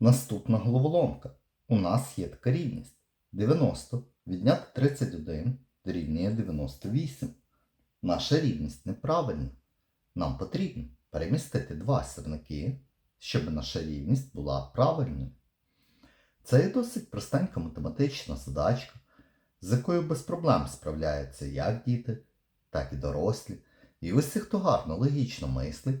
Наступна головоломка. У нас є така рівність. 90 відняти 31 дорівнює 98. Наша рівність неправильна. Нам потрібно перемістити два сірники, щоб наша рівність була правильною. Це є досить простенька математична задачка, з якою без проблем справляються як діти, так і дорослі. І усі, хто гарно логічно мислить,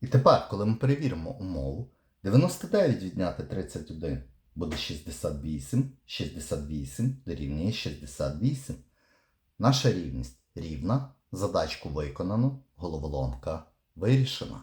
І тепер, коли ми перевіримо умову, 99 відняти 31 буде 68, 68 дорівнює 68. Наша рівність рівна, задачку виконано, головоломка вирішена.